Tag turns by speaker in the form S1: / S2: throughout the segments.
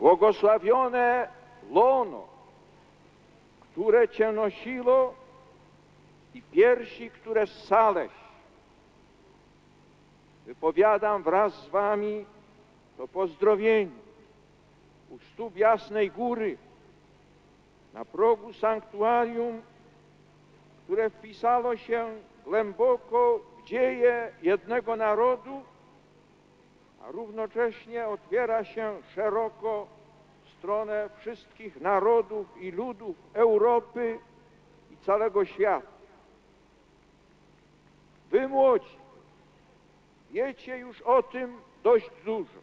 S1: Błogosławione lono, które Cię nosiło i piersi, które ssałeś. Wypowiadam wraz z Wami to pozdrowienie u stóp Jasnej Góry, na progu sanktuarium, które wpisało się głęboko w dzieje jednego narodu, równocześnie otwiera się szeroko w stronę wszystkich narodów i ludów Europy i całego świata. Wy młodzi, wiecie już o tym dość dużo.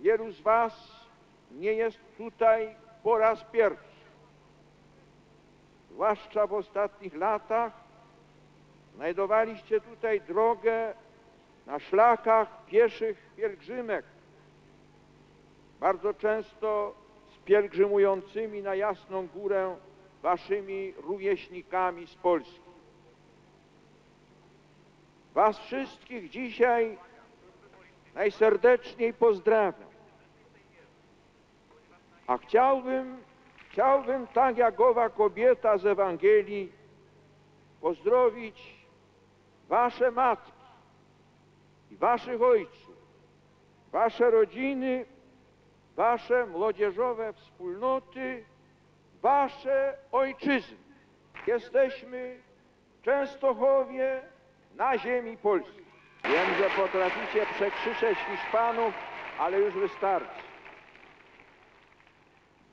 S1: Wielu z Was nie jest tutaj po raz pierwszy. Zwłaszcza w ostatnich latach znajdowaliście tutaj drogę na szlakach pieszych pielgrzymek, bardzo często z pielgrzymującymi na Jasną Górę waszymi rówieśnikami z Polski. Was wszystkich dzisiaj najserdeczniej pozdrawiam. A chciałbym, chciałbym tak jak owa kobieta z Ewangelii pozdrowić wasze matki i waszych ojców, wasze rodziny, wasze młodzieżowe wspólnoty, wasze ojczyzny. Jesteśmy Częstochowie na ziemi polskiej. Wiem, że potraficie przekrzyczeć Hiszpanów, ale już wystarczy.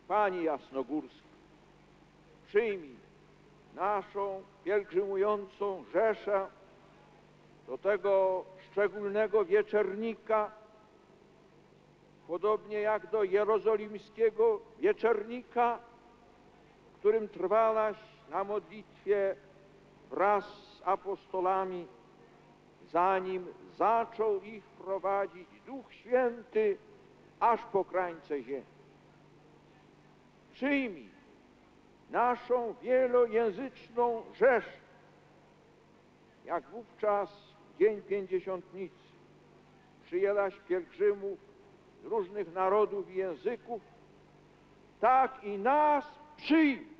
S1: Pani Jasnogórska, przyjmij naszą pielgrzymującą rzeszę do tego szczególnego wieczernika, podobnie jak do jerozolimskiego wieczernika, którym trwałaś na modlitwie wraz z apostolami, zanim zaczął ich prowadzić Duch Święty aż po krańce ziemi. Przyjmij naszą wielojęzyczną rzeszę, jak wówczas Dzień Pięćdziesiątnicy. Przyjęłaś pielgrzymów z różnych narodów i języków, tak i nas przyjmij